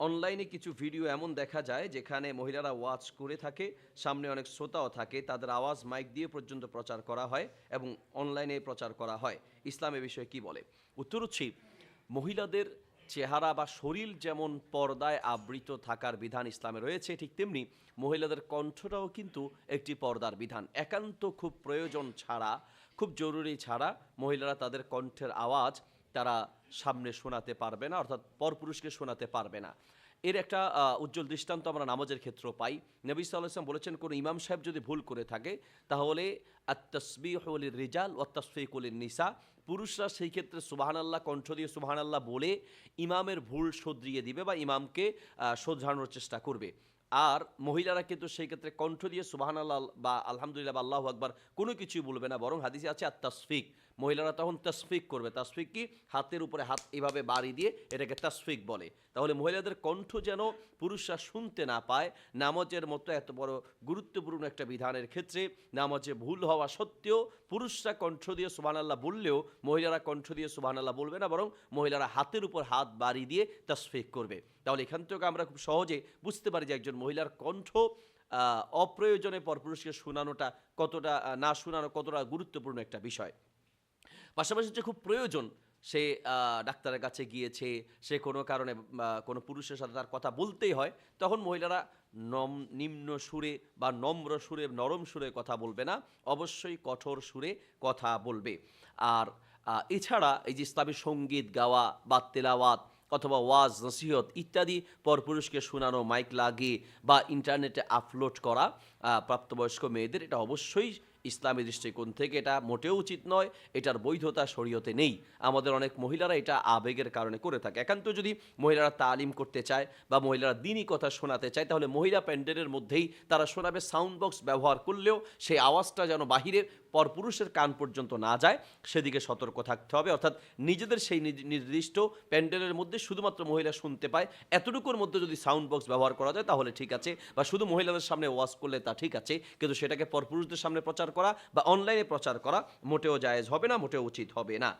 অনলাইনে কিছু ভিডিও এমন দেখা যায় যেখানে মহিলারা ওয়াচ করে থাকে, সামনে অনেক শ্রোতাও থাকে, তাদের আওয়াজ মাইক দিয়ে পর্যন্ত প্রচার করা হয় এবং অনলাইনে প্রচার করা হয়। ইসলাম এ বিষয়ে কি বলে? উত্তর হচ্ছে, মহিলাদের চেহারা বা শরীর যেমন পর্দায় আবৃত থাকার বিধান ইসলামে রয়েছে, ঠিক তেমনি মহিলাদের কণ্ঠটাও কিন্তু একটি পর্দার বিধান। একান্ত খুব প্রয়োজন ছাড়া, খুব জরুরি ছাড়া মহিলারা তাদের কণ্ঠের আওয়াজ তারা সামনে শোনাতে পারবে না, অর্থাৎ পরপুরুষকে শোনাতে পারবে না। এর একটা উজ্জ্বল দৃষ্টান্ত আমরা নামাজের ক্ষেত্রেও পাই। নবী সাল্লাহ ইসলাম বলেছেন, কোনো ইমাম সাহেব যদি ভুল করে থাকে, তাহলে আত্মসবিহলির রিজাল ও তসফিকুলির নিসা পুরুষরা সেই ক্ষেত্রে সুবাহান আল্লাহ কণ্ঠ দিয়ে সুবাহান আল্লাহ বলে ইমামের ভুল শোধরিয়ে দিবে বা ইমামকে শোধরানোর চেষ্টা করবে। আর মহিলারা কিন্তু সেই ক্ষেত্রে কণ্ঠ দিয়ে সুবাহান আল্লাহ বা আলহামদুলিল্লাহ বা আল্লাহ আকবার কোনো কিছুই বলবে না, বরং হাদিসে আছে আর তসফিক মহিলারা তখন তসফিক করবে। তসফিক কি? হাতের উপরে হাত এভাবে বাড়ি দিয়ে এটাকে তসফিক বলে। তাহলে মহিলাদের কণ্ঠ যেন পুরুষরা শুনতে না পায়, নামাজের মতো এত বড় গুরুত্বপূর্ণ একটা বিধানের ক্ষেত্রে নামাজে ভুল হওয়া সত্ত্বেও পুরুষরা কণ্ঠ দিয়ে সুবাহ আল্লাহ বললেও মহিলারা কণ্ঠ দিয়ে সুবাহ আল্লাহ বলবে না, বরং মহিলারা হাতের উপর হাত বাড়ি দিয়ে তসফিক করবে। তাহলে এখান থেকে আমরা খুব সহজে বুঝতে পারি যে একজন মহিলার কণ্ঠ অপ্রয়োজনে পরপুরুষকে শোনানোটা কতটা না শোনানো কতটা গুরুত্বপূর্ণ একটা বিষয়। পাশাপাশি যে খুব প্রয়োজন, সে ডাক্তারের কাছে গিয়েছে, সে কোনো কারণে কোনো পুরুষের সাথে তার কথা বলতেই হয়, তখন মহিলারা নম, নিম্ন সুরে বা নম্র সুরে, নরম সুরে কথা বলবে না, অবশ্যই কঠোর সুরে কথা বলবে। আর এছাড়া এই যে ইসলামী সংগীত গাওয়া বা তেলাওয়াত অথবা ওয়াজ, নসিহত ইত্যাদি পরপুরুষকে শোনানো, মাইক লাগিয়ে বা ইন্টারনেটে আপলোড করা প্রাপ্তবয়স্ক মেয়েদের, এটা অবশ্যই ইসলামী দৃষ্টিকোণ থেকে এটা মোটেও উচিত নয়, এটার বৈধতা শরীয়তে নেই। আমাদের অনেক মহিলারা এটা আবেগের কারণে করে থাকে। একান্ত যদি মহিলারা তালিম করতে চায় বা মহিলারা দিনই কথা শোনাতে চায়, তাহলে মহিলা প্যান্ডেলের মধ্যেই তারা শোনাবে সাউন্ড বক্স ব্যবহার করলেও সেই আওয়াজটা যেন বাহিরে পরপুরুষের কান পর্যন্ত না যায়, সেদিকে সতর্ক থাকতে হবে। অর্থাৎ নিজেদের সেই নির্দিষ্ট প্যান্ডেলের মধ্যে শুধুমাত্র মহিলা শুনতে পায়, এতটুকুর মধ্যে যদি সাউন্ড বক্স ব্যবহার করা যায়, তাহলে ঠিক আছে। বা শুধু মহিলাদের সামনে ওয়াজ করলে তা ঠিক আছে, কিন্তু সেটাকে পরপুরুষদের সামনে প্রচার করা বা অনলাইনে প্রচার করা মোটেও জায়েজ হবে না মোটেও উচিত হবে না।